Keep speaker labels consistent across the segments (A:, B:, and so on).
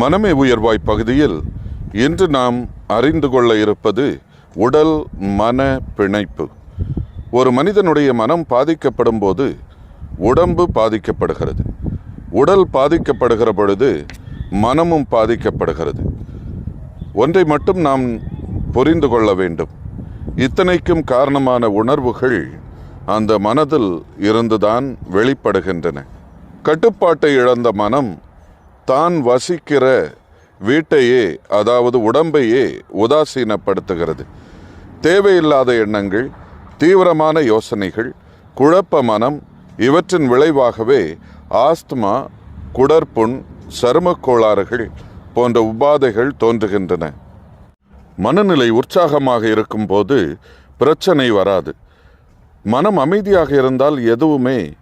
A: மனமே உயர்வாய் பகுதியில் இன்று நாம் அறிந்து கொள்ள இருப்பது உடல் மன பிணைப்பு. ஒரு மனிதனுடைய மனம் பாதிக்கப்படும் போது உடம்பு பாதிக்கப்படுகிறது. உடல் பாதிக்கப்படுகிற பொழுது மனமும் பாதிக்கப்படுகிறது. ஒன்றை மட்டும் நாம் புரிந்து கொள்ள வேண்டும். இத்தனைக்கும் காரணமான உணர்வுகள் அந்த மனதில் இருந்துதான் வெளிப்படுகின்றன. கட்டுப்பாட்டை இழந்த மனம் தான் வசிக்கிற வீட்டையே அதாவது உடம்பையே உதாசீனப்படுத்துகிறது. தேவையில்லாத எண்ணங்கள் தீவிரமான யோசனைகள் குழப்ப மனம் இவற்றின் விளைவாகவே ஆஸ்துமா குடற்புண் சருமக் கோளாறுகள் போன்ற உபாதைகள் தோன்றுகின்றன. மனநிலை உற்சாகமாக இருக்கும்போது பிரச்சனை வராது. மனம் அமைதியாக இருந்தால் எதுவுமே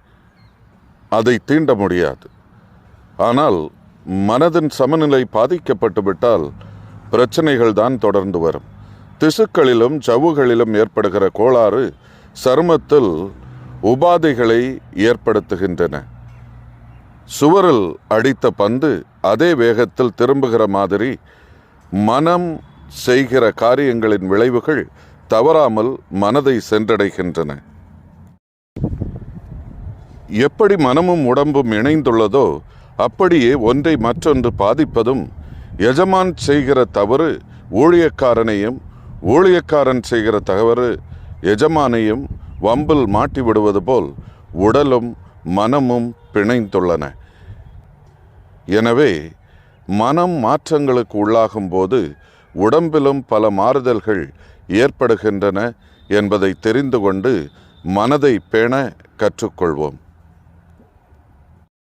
A: அதை தீண்ட முடியாது. ஆனால் மனதின் சமநிலை பாதிக்கப்பட்டுவிட்டால் பிரச்சனைகள் தான் தொடர்ந்து வரும். திசுக்களிலும் சவ்வுகளிலும் ஏற்படுகிற கோளாறு சருமத்தில் உபாதைகளை ஏற்படுத்துகின்றன. சுவரில் அடித்த பந்து அதே வேகத்தில் திரும்புகிற மாதிரி மனம் செய்கிற காரியங்களின் விளைவுகள் தவறாமல் மனதை சென்றடைகின்றன. எப்படி மனமும் உடம்பும் இணைந்துள்ளதோ அப்படியே ஒன்றை மற்றொன்று பாதிப்பதும் எஜமான் செய்கிற தவறு ஊழியக்காரனையும் ஊழியக்காரன் செய்கிற தவறு எஜமானையும் வம்பில் மாட்டி விடுவது போல் உடலும் மனமும் பிணைந்துள்ளன. எனவே மனம் மாற்றங்களுக்கு உள்ளாகும் போது உடம்பிலும் பல மாறுதல்கள் ஏற்படுகின்றன என்பதை தெரிந்து கொண்டு மனதை பேண கற்றுக்கொள்வோம்.